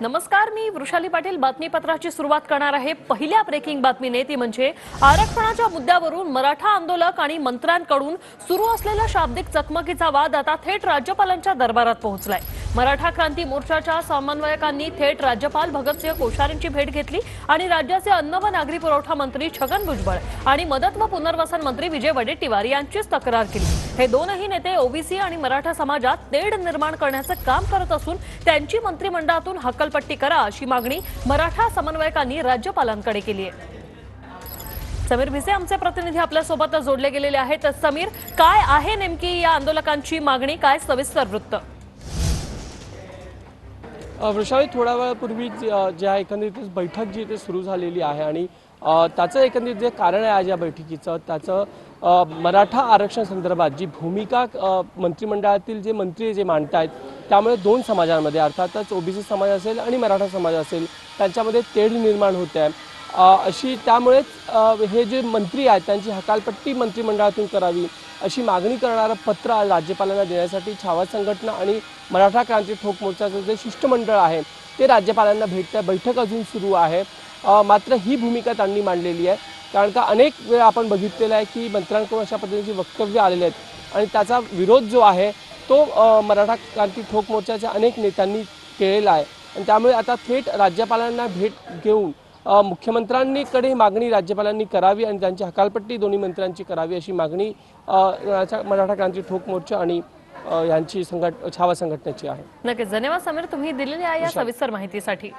नमस्कार मी वृषाली पाटील बातमीपत्राची सुरुवात करणार आहे. पहिल्या ब्रेकिंग बातमीने ती म्हणजे आरक्षणाच्या मुद्द्यावरून मराठा आंदोलक आणि मंत्र्यांकडून सुरू असलेला शाब्दिक चकमकीचा वाद आता थेट राज्यपालांच्या दरबारात पोहोचलाय. मराठा क्रांती मोर्चाच्या समन्वयकांनी थेट राज्यपाल भगतसिंह कोश्यारींची भेट घेतली आणि राज्याचे अन्न व नागरी पुरवठा मंत्री छगन भुजबळ आणि मदत व पुनर्वसन मंत्री विजय वडेट्टीवार यांचीच तक्रार केली. हे दोनही नेते ओबीसी आणि मराठा समाजात तेढ निर्माण करण्याचं काम करत असून त्यांची मंत्रिमंडळातून हक्कलपट्टी करा अशी मागणी मराठा समन्वयकांनी राज्यपालांकडे केली आहे. समीर भिसे आमचे प्रतिनिधी आपल्यासोबत जोडले गेलेले आहेत. समीर काय आहे नेमकी या आंदोलकांची मागणी? काय सविस्तर वृत्त? वृषाली थोड्या वेळापूर्वी जे आहे ज्या एकंदरीत बैठक जी इथे सुरू झालेली आहे आणि त्याचं एकंदरीत जे कारण आहे आज या बैठकीचं त्याचं मराठा आरक्षण संदर्भात जी भूमिका मंत्रिमंडळातील जे मंत्री जे मांडत आहेत त्यामुळे दोन समाजांमध्ये अर्थातच ओबीसी समाज असेल आणि मराठा समाज असेल त्यांच्यामध्ये तेढ निर्माण होते आहे. अशी त्यामुळेच हे जे मंत्री आहेत त्यांची हकालपट्टी मंत्रिमंडळातून करावी अशी मागणी करणारं पत्र राज्यपालांना देण्यासाठी छावा संघटना आणि मराठा क्रांती ठोक मोर्चाचं जे शिष्टमंडळ आहे ते राज्यपालांना भेटतं बैठक अजून सुरू आहे. मात्र ही भूमिका त्यांनी मांडलेली आहे. कारण का अनेक वेळा आपण बघितलेलं आहे की मंत्र्यांकडून अशा पद्धतीची वक्तव्य आलेले आहेत आणि त्याचा विरोध जो आहे तो मराठा क्रांती ठोक मोर्चाच्या अनेक नेत्यांनी केलेला आहे. आणि त्यामुळे आता थेट राज्यपालांना भेट घेऊन मुख्यमंत्र्यांनीकडे मागणी राज्यपालांनी करावी आणि त्यांची हकालपट्टी दोन्ही मंत्र्यांची करावी अशी मागणी मराठा क्रांती ठोक मोर्चा आणि यांची संघट छावा संघटनेची आहे. नक्कीच. धन्यवाद समीर. तुम्ही दिलेल्या या सविस्तर माहितीसाठी.